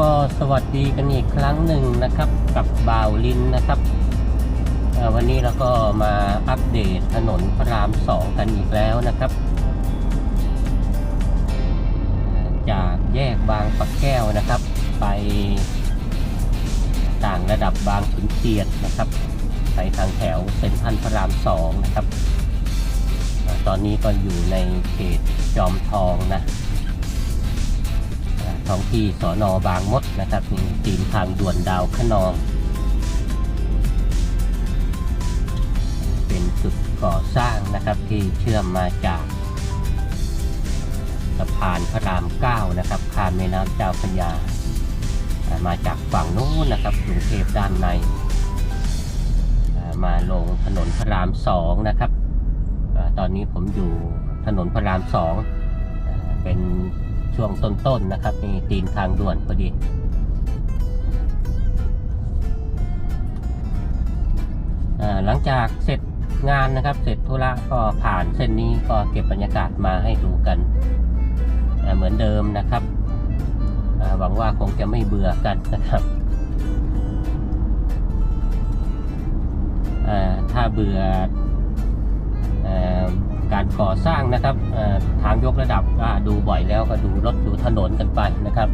ก็สวัสดีกันอีกครั้งหนึ่งนะครับกับบ่าวลินนะครับวันนี้เราก็มาอัปเดตถนนพระรามสองกันอีกแล้วนะครับ จากแยกบางปะแก้วนะครับ ไปต่างระดับบางขุนเทียนนะครับ ไปทางแถวเซ็นทรัลพระรามสองนะครับ ตอนนี้ก็อยู่ในเขตจอมทองนะ ท้องที่สอนอบางมดนะครับมีตีมทางด่วนดาวขนอง เป็นจุดก่อสร้างนะครับที่เชื่อมมาจากสะพานพระรามเก้านะครับข้ามแม่น้ำเจ้าพระยา มาจากฝั่งนู้นนะครับกรุงเทพด้านใน มาลงถนนพระรามสองนะครับ ตอนนี้ผมอยู่ถนนพระรามสองเป็น ช่วงต้นๆนะครับมีตีนทางด่วนพอดีหลังจากเสร็จงานนะครับ เสร็จธุระก็ผ่านเส้นนี้ก็เก็บบรรยากาศมาให้ดูกันเหมือนเดิมนะครับหวังว่าคงจะไม่เบื่อกันนะครับถ้าเบื่อ การก่อสร้างนะครับทางยกระดับดูบ่อยแล้วก็ดูรถดูถนนกันไปนะครับ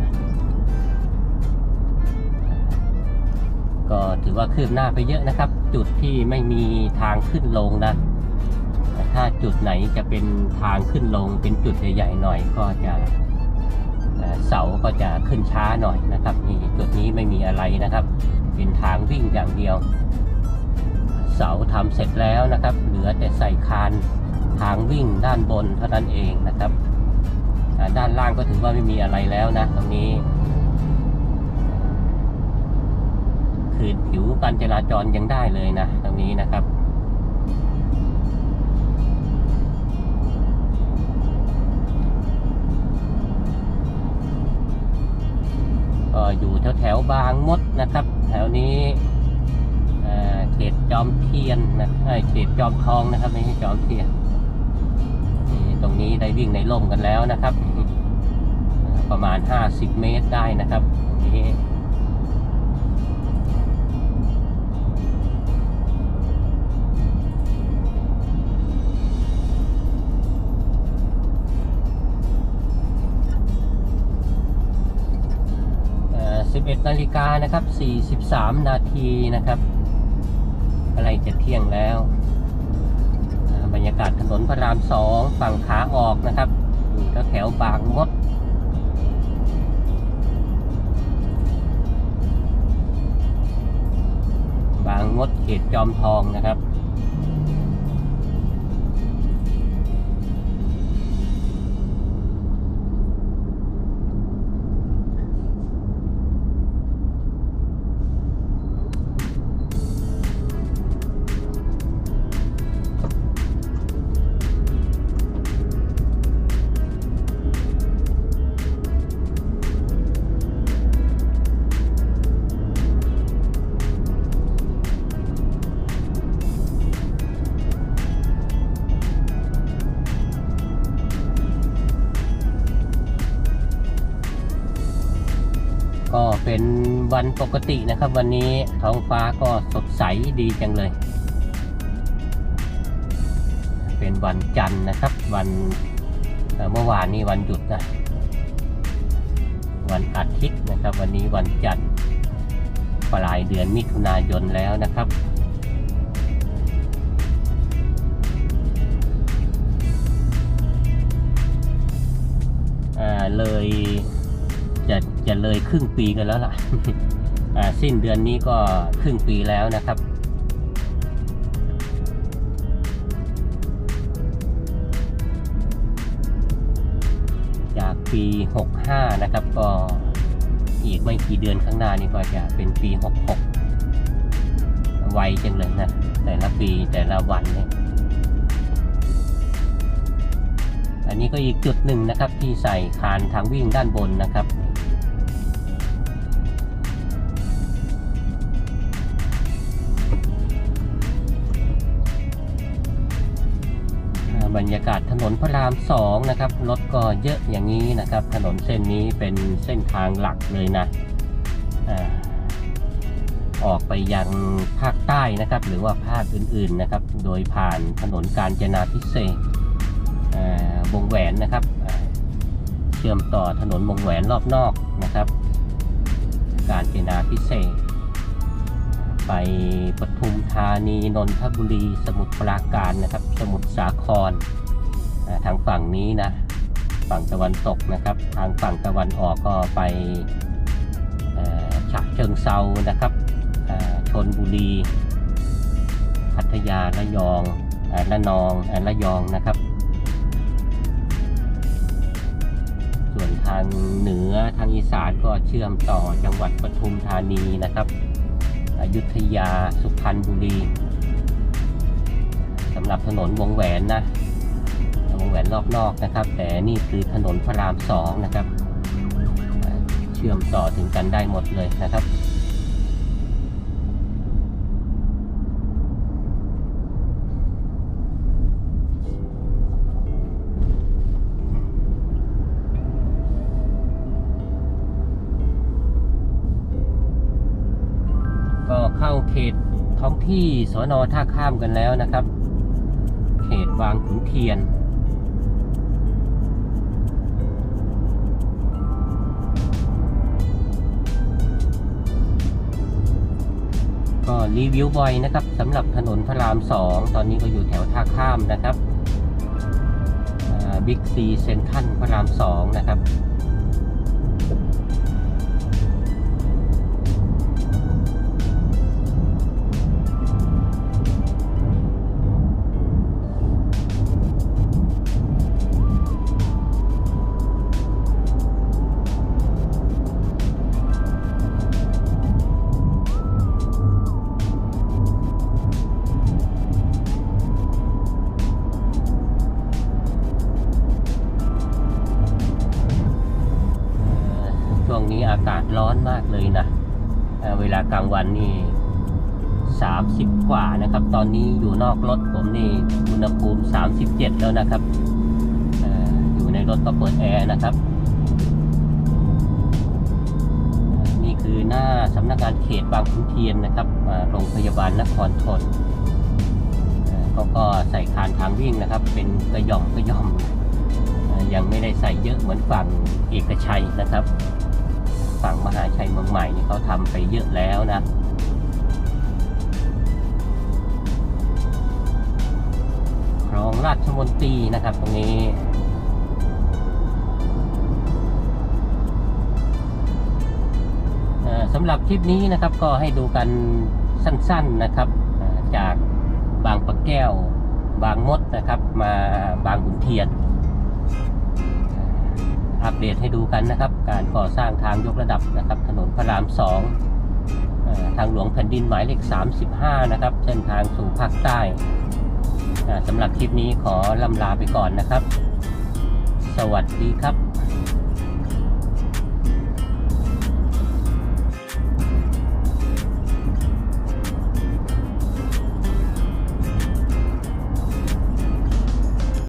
ก็ถือว่าคืบหน้าไปเยอะนะครับ จุดที่ไม่มีทางขึ้นลงนะแต่ถ้าจุดไหนจะเป็นทางขึ้นลงเป็นจุดใหญ่ๆหน่อยก็จะเสาก็จะขึ้นช้าหน่อยนะครับนี่จุดนี้ไม่มีอะไรนะครับ เป็นทางวิ่งอย่างเดียว เสาทำเสร็จแล้วนะครับ เหลือแต่ใส่คาน ทางวิ่งด้านบนเท่านั้นเองนะครับ ด้านล่างก็ถือว่าไม่มีอะไรแล้วนะตรงนี้คือผิวการจราจรยังได้เลยนะตรงนี้นะครับก็อยู่แถวแถวๆบางมดนะครับ แถวนี้เขตจอมเทียนนะเอ้ยเขตจอมทองนะครับ ไม่ใช่จอมเทียน ตรงนี้ได้วิ่งในร่มกันแล้วนะครับ ประมาณ 50 เมตรได้นะครับนี้เอ่อ11นาฬิกานะครับ 43 นาทีนะครับ อะไรจะเที่ยงแล้ว บรรยากาศถนนพระรามสองฝั่งขาออกนะครับอยู่แถวบางมดบางมดเขตจอมทองนะครับ เป็นวันปกตินะครับ วันนี้ท้องฟ้าก็สดใสดีจังเลย เป็นวันจันทร์นะครับ วันเมื่อวานนี้วันหยุดนะ วันอาทิตย์นะครับ วันนี้วันจันทร์ปลายเดือนมิถุนายนแล้วนะครับอ่าเลย จะเลยครึ่งปีกันแล้วล่ะอ่าสิ้นเดือนนี้ก็ครึ่งปีแล้วนะครับ จากปี 65 นะครับก็อีกไม่กี่เดือนข้างหน้านี่ก็จะเป็นปี 66 ไวจังเลยนะ แต่ละปีแต่ละวันเนี่ยอันนี้ก็อีกจุดหนึ่งนะครับที่ใส่คานทางวิ่งด้านบนนะครับ บรรยากาศถนนพระรามสองนะครับรถก็เยอะอย่างนี้นะครับ ถนนเส้นนี้เป็นเส้นทางหลักเลยนะออกไปยังภาคใต้นะครับ หรือว่าภาคอื่นๆนะครับ โดยผ่านถนนกาญจนาพิเศษวงแหวนนะครับ เชื่อมต่อถนนวงแหวนรอบนอกนะครับ กาญจนาพิเศษ ไปปทุมธานีนนทบุรี สมุทรปราการนะครับ สมุทรสาครทางฝั่งนี้นะ ฝั่งตะวันตกนะครับ ทางฝั่งตะวันออกก็ไปฉะเชิงเซานะครับชนบุรี พัทยาระยองระนองระยองนะครับ ส่วนทางเหนือทางอีสานก็เชื่อมต่อจังหวัดปทุมธานีนะครับ อยุธยาสุพรรณบุรีสำหรับถนนวงแหวนนะวงแหวนรอบนอกนะครับ แต่นี่คือถนนพระรามสองนะครับเอ่อเชื่อมต่อถึงกันได้หมดเลยนะครับ ที่สอนอท่าข้ามกันแล้วนะครับ เขตบางขุนเทียน ก็รีวิวบ่อยนะครับสำหรับถนนพระรามสองตอนนี้ก็อยู่แถวท่าข้ามนะครับบิ๊กซีเซ็นทันพระรามสองนะครับ อากาศร้อนมากเลยนะเเวลากลางวันนี่30 กว่านะครับ ตอนนี้อยู่นอกรถผมนี่อุณหภูมิ 37 แล้วนะครับออยู่ในรถก็เปิดแอร์นะครับ นี่คือหน้าสำนักงานเขตบางขุนเทียนนะครับโรงพยาบาลนครทนเขาก็ใส่คานทางวิ่งนะครับ เป็นกระย่อมกระย่อม ยังไม่ได้ใส่เยอะเหมือนฝั่งเอกชัยนะครับ ฝั่งมหาชัยเมืองใหม่นี่เขาทำไปเยอะแล้วนะครองราชมนตรีนะครับตรงนี้สำหรับคลิปนี้นะครับก็ให้ดูกันสั้นๆนะครับ จากบางปะแก้วบางมดนะครับ มาบางขุนเทียน อัปเดตให้ดูกันนะครับ การก่อสร้างทางยกระดับนะครับ ถนนพระรามสองทางหลวงแผ่นดินหมายเลข 35 นะครับ เส้นทางสู่ภาคใต้สำหรับคลิปนี้ขอลำลาไปก่อนนะครับ สวัสดีครับ